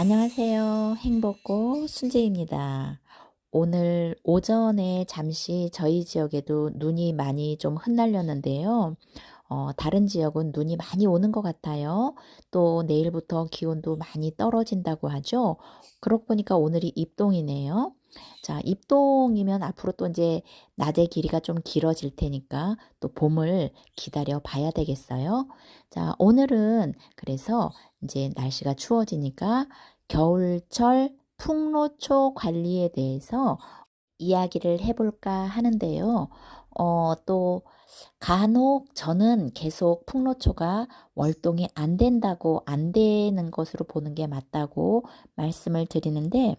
안녕하세요. 행복고 순재입니다. 오늘 오전에 잠시 저희 지역에도 눈이 많이 좀 흩날렸는데요. 어, 다른 지역은 눈이 많이 오는 것 같아요. 또 내일부터 기온도 많이 떨어진다고 하죠. 그러고 보니까 오늘이 입동이네요. 자, 입동이면 앞으로 또 이제 낮의 길이가 좀 길어질 테니까 또 봄을 기다려 봐야 되겠어요. 자, 오늘은 그래서 이제 날씨가 추워지니까 겨울철 풍로초 관리에 대해서 이야기를 해볼까 하는데요. 어, 또 간혹 저는 계속 풍로초가 월동이 안 된다고 안 되는 것으로 보는 게 맞다고 말씀을 드리는데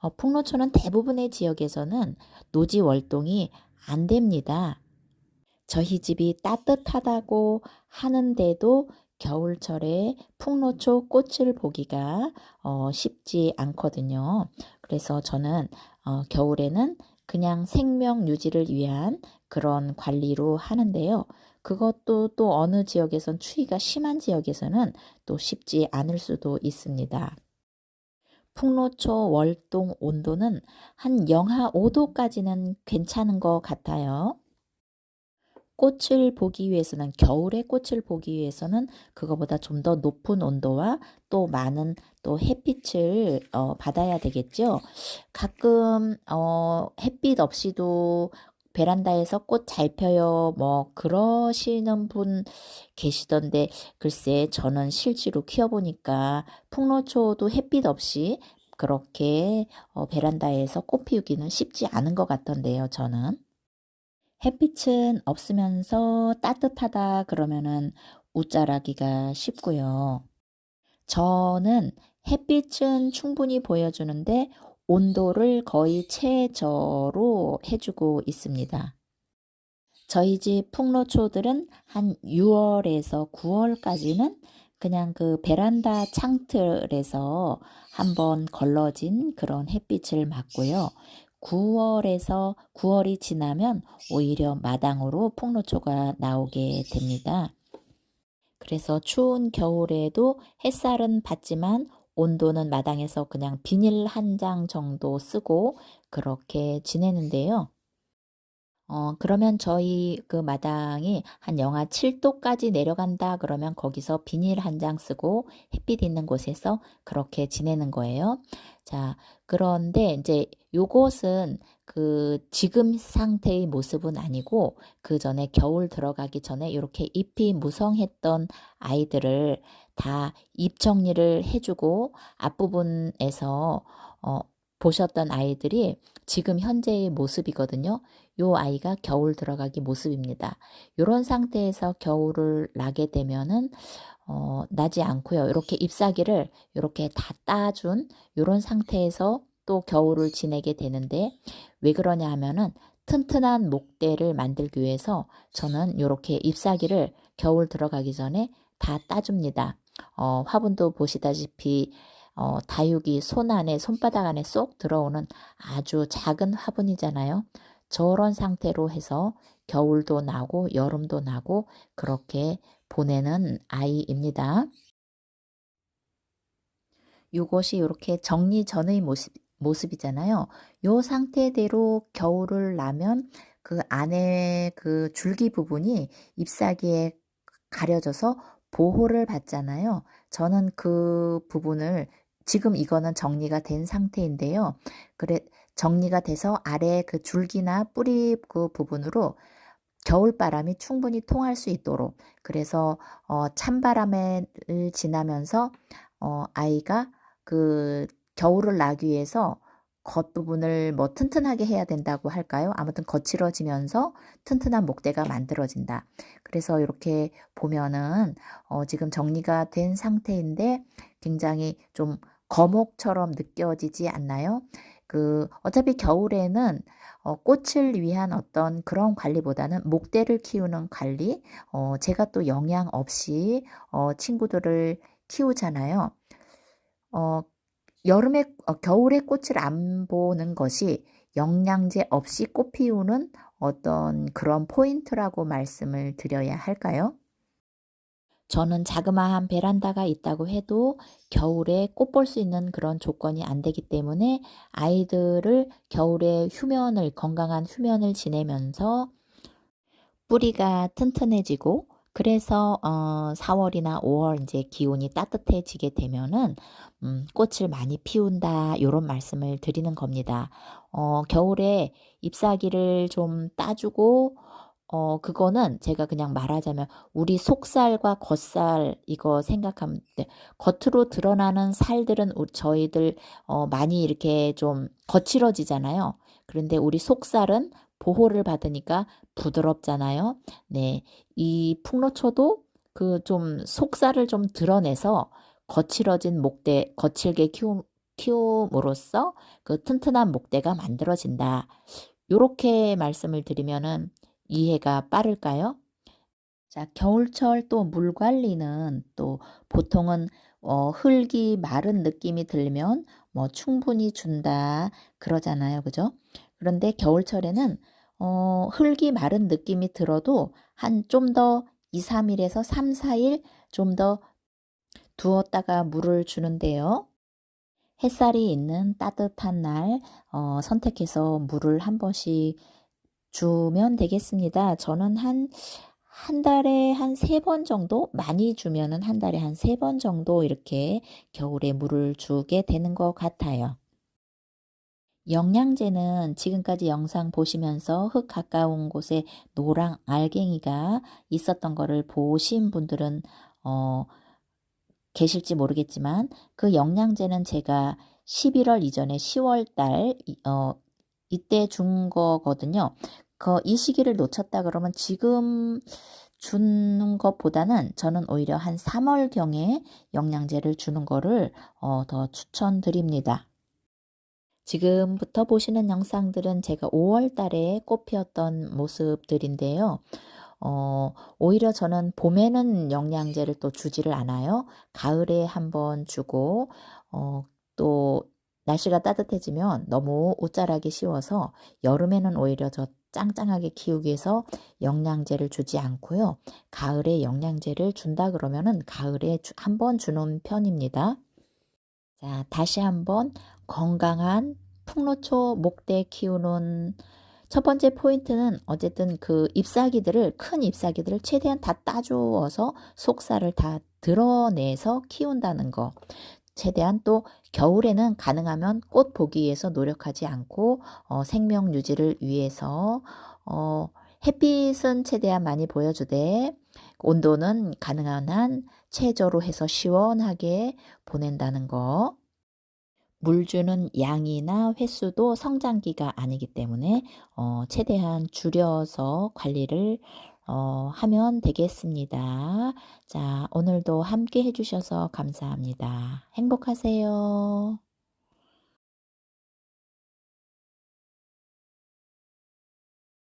어, 풍로초는 대부분의 지역에서는 노지 월동이 안 됩니다. 저희 집이 따뜻하다고 하는데도 겨울철에 풍로초 꽃을 보기가 어, 쉽지 않거든요. 그래서 저는 어, 겨울에는 그냥 생명 유지를 위한 그런 관리로 하는데요. 그것도 또 어느 지역에선 추위가 심한 지역에서는 또 쉽지 않을 수도 있습니다. 풍로초 월동 온도는 한 영하 5도까지는 괜찮은 것 같아요. 꽃을 보기 위해서는 겨울에 꽃을 보기 위해서는 그거보다 좀 더 높은 온도와 또 많은 또 햇빛을 어, 받아야 되겠죠. 가끔 어, 햇빛 없이도 베란다에서 꽃 잘 펴요. 뭐 그러시는 분 계시던데 글쎄 저는 실제로 키워보니까 풍로초도 햇빛 없이 그렇게 어, 베란다에서 꽃 피우기는 쉽지 않은 것 같던데요. 저는. 햇빛은 없으면서 따뜻하다 그러면은 웃자라기가 쉽고요. 저는 햇빛은 충분히 보여주는데 온도를 거의 최저로 해주고 있습니다. 저희 집 풍로초들은 한 6월에서 9월까지는 그냥 그 베란다 창틀에서 한번 걸러진 그런 햇빛을 맞고요. 9월에서 9월이 지나면 오히려 마당으로 폭로초가 나오게 됩니다. 그래서 추운 겨울에도 햇살은 받지만 온도는 마당에서 그냥 비닐 한 장 정도 쓰고 그렇게 지내는데요. 어, 그러면 저희 그 마당이 한 영하 7도까지 내려간다 그러면 거기서 비닐 한 장 쓰고 햇빛 있는 곳에서 그렇게 지내는 거예요. 자, 그런데 이제 요것은 그 지금 상태의 모습은 아니고 그 전에 겨울 들어가기 전에 이렇게 잎이 무성했던 아이들을 다 잎 정리를 해주고 앞부분에서 어, 보셨던 아이들이 지금 현재의 모습이거든요. 요 아이가 겨울 들어가기 모습입니다. 요런 상태에서 겨울을 나게 되면은 어, 나지 않고요. 이렇게 잎사귀를 이렇게 다 따준 요런 상태에서 또 겨울을 지내게 되는데 왜 그러냐 하면은 튼튼한 목대를 만들기 위해서 저는 이렇게 잎사귀를 겨울 들어가기 전에 다 따줍니다. 어, 화분도 보시다시피 어, 다육이 손 안에 손바닥 안에 쏙 들어오는 아주 작은 화분이잖아요. 저런 상태로 해서 겨울도 나고 여름도 나고 그렇게 보내는 아이입니다. 이것이 이렇게 정리 전의 모습, 모습이잖아요. 이 상태대로 겨울을 나면 그 안에 그 줄기 부분이 잎사귀에 가려져서 보호를 받잖아요. 저는 그 부분을 지금 이거는 정리가 된 상태인데요. 그래 정리가 돼서 아래 그 줄기나 뿌리 그 부분으로 겨울바람이 충분히 통할 수 있도록 그래서 어, 찬바람을 지나면서 어, 아이가 그 겨울을 나기 위해서 겉부분을 뭐 튼튼하게 해야 된다고 할까요? 아무튼 거칠어지면서 튼튼한 목대가 만들어진다. 그래서 이렇게 보면은 어, 지금 정리가 된 상태인데 굉장히 좀 거목처럼 느껴지지 않나요? 그 어차피 겨울에는 어, 꽃을 위한 어떤 그런 관리보다는 목대를 키우는 관리, 어, 제가 또 영양 없이 어, 친구들을 키우잖아요. 어, 여름에 어, 겨울에 꽃을 안 보는 것이 영양제 없이 꽃 피우는 어떤 그런 포인트라고 말씀을 드려야 할까요? 저는 자그마한 베란다가 있다고 해도 겨울에 꽃 볼 수 있는 그런 조건이 안 되기 때문에 아이들을 겨울에 휴면을 건강한 휴면을 지내면서 뿌리가 튼튼해지고 그래서 어 4월이나 5월 이제 기온이 따뜻해지게 되면은 음 "꽃을 많이 피운다." 요런 말씀을 드리는 겁니다. 어 겨울에 잎사귀를 좀 따 주고 어 그거는 제가 그냥 말하자면 우리 속살과 겉살 이거 생각하면 돼. 겉으로 드러나는 살들은 우 저희들 어 많이 이렇게 좀 거칠어지잖아요. 그런데 우리 속살은 보호를 받으니까 부드럽잖아요. 네. 이 풍노초도 그 좀 속살을 좀 드러내서 거칠어진 목대 거칠게 키움 키움으로써 그 튼튼한 목대가 만들어진다. 요렇게 말씀을 드리면은 이해가 빠를까요? 자, 겨울철 또 물 관리는 또 보통은 어 흙이 마른 느낌이 들면 뭐 "충분히 준다." 그러잖아요. 그죠? 그런데 겨울철에는 어 흙이 마른 느낌이 들어도 한 좀 더 2-3 일에서 3-4일 좀 더 두었다가 물을 주는데요. 햇살이 있는 따뜻한 날 어 선택해서 물을 한 번씩 주면 되겠습니다. 저는 한 한 달에 한 3번 정도 많이 주면은 한 달에 한 3번 정도 이렇게 겨울에 물을 주게 되는 것 같아요. 영양제는 지금까지 영상 보시면서 흙 가까운 곳에 노랑 알갱이가 있었던 거를 보신 분들은 어 계실지 모르겠지만 그 영양제는 제가 11월 이전에 10월 달이어 이때 준 거거든요. 그 이 시기를 놓쳤다 그러면 지금 주는 것보다는 저는 오히려 한 3 월경에 영양제를 주는 거를 어 더 추천드립니다. 지금부터 보시는 영상들은 제가 5월 달에 꽃 피웠던 모습들인데요. 어 오히려 저는 봄에는 영양제를 또 주지를 않아요. 가을에 한번 주고 어 또 날씨가 따뜻해지면 너무 옷 자라기 쉬워서 여름에는 오히려 저 짱짱하게 키우기 위해서 영양제를 주지 않고요. 가을에 영양제를 준다 그러면은 가을에 한 번 주는 편입니다. 자, 다시 한번 건강한 풍노초 목대 키우는 첫 번째 포인트는 어쨌든 그 잎사귀들을 큰 잎사귀들을 최대한 다 따주어서 속살을 다 드러내서 키운다는 거. 최대한 또 겨울에는 가능하면 꽃 보기 위해서 노력하지 않고 어 생명 유지를 위해서 어 햇빛은 최대한 많이 보여주되 온도는 가능한 한 최저로 해서 시원하게 보낸다는 거. 물 주는 양이나 횟수도 성장기가 아니기 때문에 어 최대한 줄여서 관리를 어 하면 되겠습니다. 자 오늘도 함께 해 주셔서 감사합니다. 행복하세요.